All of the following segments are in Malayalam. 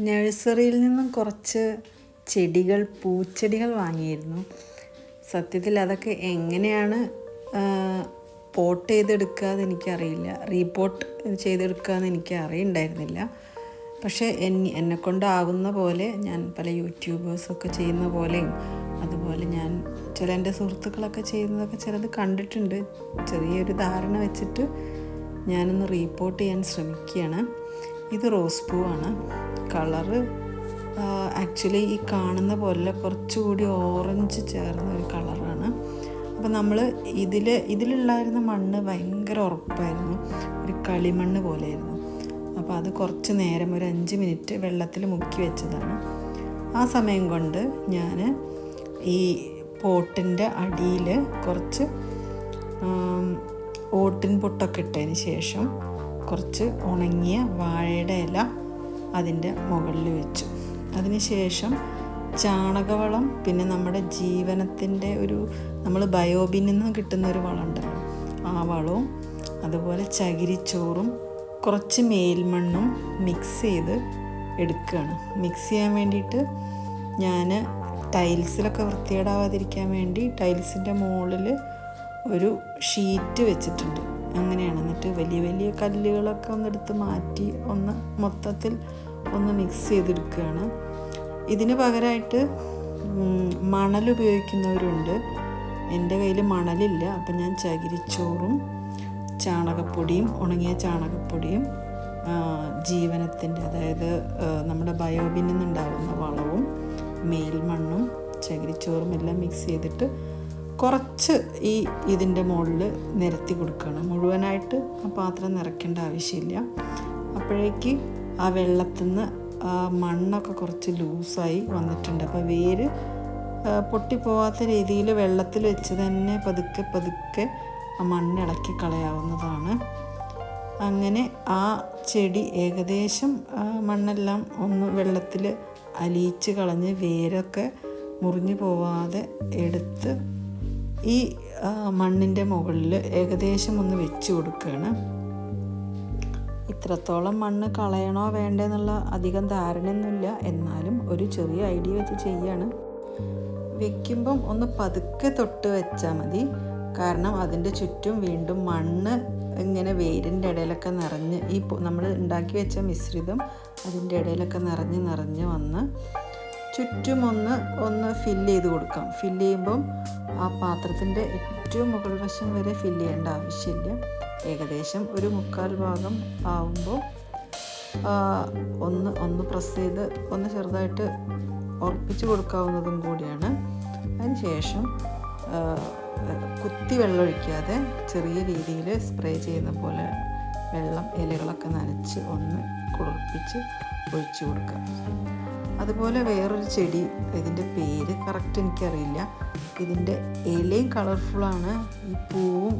നഴ്സറിയിൽ നിന്നും കുറച്ച് ചെടികൾ പൂച്ചെടികൾ വാങ്ങിയിരുന്നു. സത്യത്തിൽ അതൊക്കെ എങ്ങനെയാണ് പോട്ട് ചെയ്തെടുക്കുക എന്ന് എനിക്കറിയില്ല റീപോട്ട് ചെയ്തെടുക്കുക എന്ന് എനിക്ക് അറിയണ്ടായിരുന്നില്ല. പക്ഷേ എന്നെ കൊണ്ടാവുന്ന പോലെ ഞാൻ പല യൂട്യൂബേഴ്സൊക്കെ ചെയ്യുന്ന പോലെയും അതുപോലെ ഞാൻ ചില എന്റെ സുഹൃത്തുക്കളൊക്കെ ചെയ്യുന്നതൊക്കെ ചിലത് കണ്ടിട്ടുണ്ട്. ചെറിയൊരു ധാരണ വെച്ചിട്ട് ഞാനൊന്ന് റീപ്പോർട്ട് ചെയ്യാൻ ശ്രമിക്കുകയാണ്. ഇത് റോസ് പൂവാണ്. കളറ് ആക്ച്വലി ഈ കാണുന്ന പോലെ കുറച്ചുകൂടി ഓറഞ്ച് ചേർന്ന ഒരു കളറാണ്. അപ്പോൾ നമ്മൾ ഇതിൽ ഇതിലുണ്ടായിരുന്ന മണ്ണ് ഭയങ്കര ഉറപ്പായിരുന്നു. ഒരു കളിമണ്ണ് പോലെയായിരുന്നു. അപ്പോൾ അത് കുറച്ച് നേരം ഒരു അഞ്ച് മിനിറ്റ് വെള്ളത്തിൽ മുക്കി വെച്ചതാണ്. ആ സമയം കൊണ്ട് ഞാൻ ഈ പോട്ടിന്റെ അടിയിൽ കുറച്ച് ഓട്ടിൻ പൊട്ടൊക്കെ ഇട്ടതിന് ശേഷം കുറച്ച് ഉണങ്ങിയ വാഴയുടെ ഇല അതിന്റെ മുകളിൽ വെച്ചു. അതിനുശേഷം ചാണകവളം പിന്നെ നമ്മുടെ ജീവനത്തിന്റെ ഒരു നമ്മൾ ബയോബിനിൽ നിന്ന് കിട്ടുന്ന ഒരു വളമുണ്ടല്ലോ ആ വളവും അതുപോലെ ചകിരിച്ചോറും കുറച്ച് മേൽമണ്ണും മിക്സ് ചെയ്ത് എടുക്കുകയാണ്. മിക്സ് ചെയ്യാൻ വേണ്ടിയിട്ട് ഞാൻ ടൈൽസിലൊക്കെ വൃത്തികേടാവാതിരിക്കാൻ വേണ്ടി ടൈൽസിന്റെ മുകളിൽ ഒരു ഷീറ്റ് വെച്ചിട്ടുണ്ട്. അങ്ങനെയാണ്. എന്നിട്ട് വലിയ വലിയ കല്ലുകളൊക്കെ ഒന്ന് എടുത്ത് മാറ്റി ഒന്ന് മൊത്തത്തിൽ ഒന്ന് മിക്സ് ചെയ്തെടുക്കുകയാണ്. ഇതിന് പകരമായിട്ട് മണൽ ഉപയോഗിക്കുന്നവരുണ്ട്. എന്റെ കയ്യിൽ മണലില്ല. അപ്പം ഞാൻ ചകിരിച്ചോറും ചാണകപ്പൊടിയും ഉണങ്ങിയ ചാണകപ്പൊടിയും ജീവനത്തിന്റെ അതായത് നമ്മുടെ ബയോബിനിൽ നിന്നുണ്ടാകുന്ന വളവും മേൽമണ്ണും ചകിരിച്ചോറും എല്ലാം മിക്സ് ചെയ്തിട്ട് കുറച്ച് ഈ ഇതിന്റെ മുകളിൽ നിരത്തി കൊടുക്കണം. മുഴുവനായിട്ട് ആ പാത്രം നിറയ്ക്കേണ്ട ആവശ്യമില്ല. അപ്പോഴേക്ക് ആ വെള്ളത്തിൽ നിന്ന് മണ്ണൊക്കെ കുറച്ച് ലൂസായി വന്നിട്ടുണ്ട്. അപ്പോൾ വേര് പൊട്ടിപ്പോവാത്ത രീതിയിൽ വെള്ളത്തിൽ വെച്ച് തന്നെ പതുക്കെ പതുക്കെ ആ മണ്ണ് ഇളക്കി കളയാവുന്നതാണ്. അങ്ങനെ ആ ചെടി ഏകദേശം മണ്ണെല്ലാം ഒന്ന് വെള്ളത്തിൽ അലിയിച്ച് കളഞ്ഞ് വേരൊക്കെ മുറിഞ്ഞു പോവാതെ എടുത്ത് ഈ മണ്ണിന്റെ മുകളിൽ ഏകദേശം ഒന്ന് വെച്ച് കൊടുക്കുകയാണ് ഇത്രത്തോളം മണ്ണ് കളയണോ വേണ്ടെന്നുള്ള അധികം ധാരണയൊന്നുമില്ല. എന്നാലും ഒരു ചെറിയ ഐഡിയ വെച്ച് ചെയ്യാണ്. വെക്കുമ്പം ഒന്ന് പതുക്കെ തൊട്ട് വെച്ചാൽ മതി. കാരണം അതിന്റെ ചുറ്റും വീണ്ടും മണ്ണ് ഇങ്ങനെ വേരിന്റെ ഇടയിലൊക്കെ നിറഞ്ഞ് ഈ നമ്മൾ ഉണ്ടാക്കി വെച്ച മിശ്രിതം അതിന്റെ ഇടയിലൊക്കെ നിറഞ്ഞ് നിറഞ്ഞ് വന്ന് ചുറ്റും ഒന്ന് ഫില്ല് ചെയ്ത് കൊടുക്കാം. ഫില്ല് ചെയ്യുമ്പം ആ പാത്രത്തിന്റെ ഏറ്റവും മുകൾ വശം വരെ ഫില്ല് ചെയ്യേണ്ട ആവശ്യമില്ല. ഏകദേശം ഒരു മുക്കാൽ ഭാഗം ആവുമ്പോൾ ഒന്ന് ഒന്ന് പ്രസ് ചെയ്ത് ഒന്ന് ചെറുതായിട്ട് ഉറപ്പിച്ച് കൊടുക്കാവുന്നതും കൂടിയാണ്. അതിനുശേഷം കുത്തി വെള്ളം ഒഴിക്കാതെ ചെറിയ രീതിയിൽ സ്പ്രേ ചെയ്യുന്ന പോലെ വെള്ളം ഇലകളൊക്കെ നനച്ച് ഒന്ന് കുളിർപ്പിച്ച് ഒഴിച്ചു കൊടുക്കുക അതുപോലെ വേറൊരു ചെടി ഇതിന്റെ പേര് കറക്റ്റ് എനിക്കറിയില്ല. ഇതിന്റെ ഇലയും കളർഫുള്ളാണ് ഈ പൂവും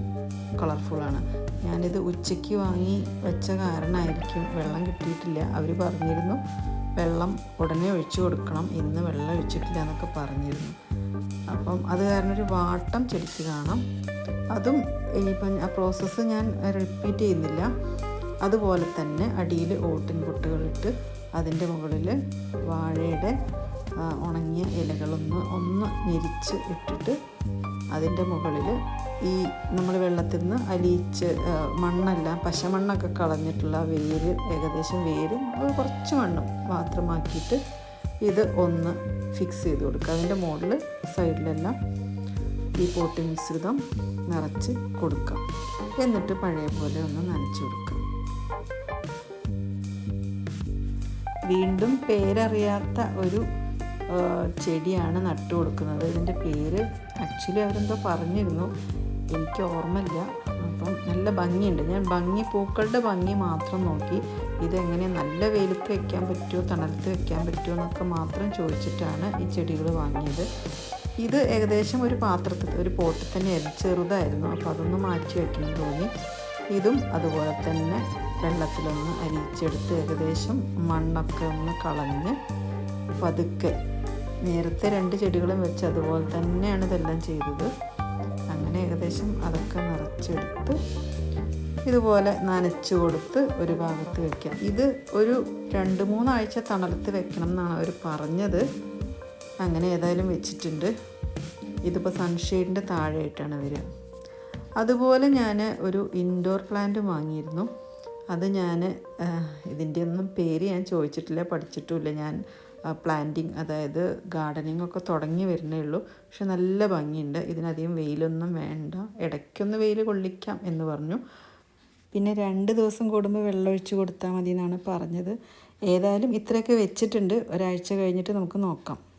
കളർഫുള്ളാണ് ഞാനിത് ഉച്ചയ്ക്ക് വാങ്ങി വെച്ച കാരണമായിരിക്കും വെള്ളം കിട്ടിയിട്ടില്ല. അവർ പറഞ്ഞിരുന്നു വെള്ളം ഉടനെ ഒഴിച്ചു കൊടുക്കണം ഇന്ന് വെള്ളം ഒഴിച്ചിട്ടില്ല എന്നൊക്കെ പറഞ്ഞിരുന്നു. അപ്പം അത് കാരണം ഒരു വാട്ടം ചെടിക്ക് കാണാം. അതും ഇനിയിപ്പം ആ പ്രോസസ്സ് ഞാൻ റിപ്പീറ്റ് ചെയ്യുന്നില്ല. അതുപോലെ തന്നെ അടിയിൽ ഓട്ടിൻ പൊട്ടുകളിട്ട് അതിന്റെ മുകളിൽ വാഴയുടെ ഉണങ്ങിയ ഇലകളൊന്ന് ഒന്ന് ഞെരിച്ച് ഇട്ടിട്ട് അതിന്റെ മുകളിൽ ഈ നമ്മൾ വെള്ളത്തിൽ നിന്ന് അലിയിച്ച് മണ്ണെല്ലാം പശമണ്ണൊക്കെ കളഞ്ഞിട്ടുള്ള വേര് ഏകദേശം വേരും കുറച്ച് മണ്ണും മാത്രമാക്കിയിട്ട് ഇത് ഒന്ന് ഫിക്സ് ചെയ്ത് കൊടുക്കുക. അതിന്റെ മുകളിൽ സൈഡിലെല്ലാം ഈ പോട്ടി മിശ്രിതം നിറച്ച് കൊടുക്കാം എന്നിട്ട് പഴയ പോലെ ഒന്ന് നനച്ചു കൊടുക്കുക. വീണ്ടും പേരറിയാത്ത ഒരു ചെടിയാണ് നട്ടു കൊടുക്കുന്നത്. ഇതിന്റെ പേര് ആക്ച്വലി അവരെന്തോ പറഞ്ഞിരുന്നു. എനിക്ക് ഓർമ്മയില്ല. അപ്പം നല്ല ഭംഗിയുണ്ട്. ഞാൻ ഭംഗി പൂക്കളുടെ ഭംഗി മാത്രം നോക്കി. ഇതെങ്ങനെ നല്ല വെയിലത്ത് വെക്കാൻ പറ്റുമോ തണലത്ത് വെക്കാൻ പറ്റുമോ എന്നൊക്കെ മാത്രം ചോദിച്ചിട്ടാണ് ഈ ചെടികൾ വാങ്ങിയത്. ഇത് ഏകദേശം ഒരു പാത്രത്തിൽ ഒരു പോട്ടിൽ തന്നെ ചെറുതായിരുന്നു അപ്പോൾ അതൊന്ന് മാറ്റി വയ്ക്കണം തോന്നി. ഇതും അതുപോലെ തന്നെ വെള്ളത്തിലൊന്ന് അരിച്ചെടുത്ത് ഏകദേശം മണ്ണൊക്കെ ഒന്ന് കളഞ്ഞ് പതുക്കെ നേരത്തെ രണ്ട് ചെടികളും വെച്ച് അതുപോലെ തന്നെയാണ് ഇതെല്ലാം ചെയ്തത്. അങ്ങനെ ഏകദേശം അതൊക്കെ നിറച്ചെടുത്ത് ഇതുപോലെ നനച്ചു കൊടുത്ത് ഒരു ഭാഗത്ത് വെക്കാം. ഇത് ഒരു രണ്ട് മൂന്നാഴ്ച തണലത്ത് വെക്കണം എന്നാണ് അവർ പറഞ്ഞത്. അങ്ങനെ ഏതായാലും വെച്ചിട്ടുണ്ട്. ഇതിപ്പോൾ സൺഷെയ്ഡിന്റെ താഴെയായിട്ടാണ് വരിക. അതുപോലെ ഞാൻ ഒരു ഇൻഡോർ പ്ലാന്റ് വാങ്ങിയിരുന്നു. അത് ഞാൻ ഇതിന്റെ ഒന്നും പേര് ഞാൻ ചോദിച്ചിട്ടില്ല പഠിച്ചിട്ടുമില്ല. ഞാൻ പ്ലാന്റിങ് അതായത് ഗാർഡനിങ് ഒക്കെ തുടങ്ങി വരുന്നേ ഉള്ളൂ. പക്ഷെ നല്ല ഭംഗിയുണ്ട്. ഇതിനധികം വെയിലൊന്നും വേണ്ട. ഇടയ്ക്കൊന്ന് വെയിൽ കൊള്ളിക്കാം എന്ന് പറഞ്ഞു. പിന്നെ രണ്ട് ദിവസം കൂടുമ്പോൾ വെള്ളമൊഴിച്ച് കൊടുത്താൽ മതി എന്നാണ് പറഞ്ഞത്. ഏതായാലും ഇത്രയൊക്കെ വെച്ചിട്ടുണ്ട്. ഒരാഴ്ച കഴിഞ്ഞിട്ട് നമുക്ക് നോക്കാം.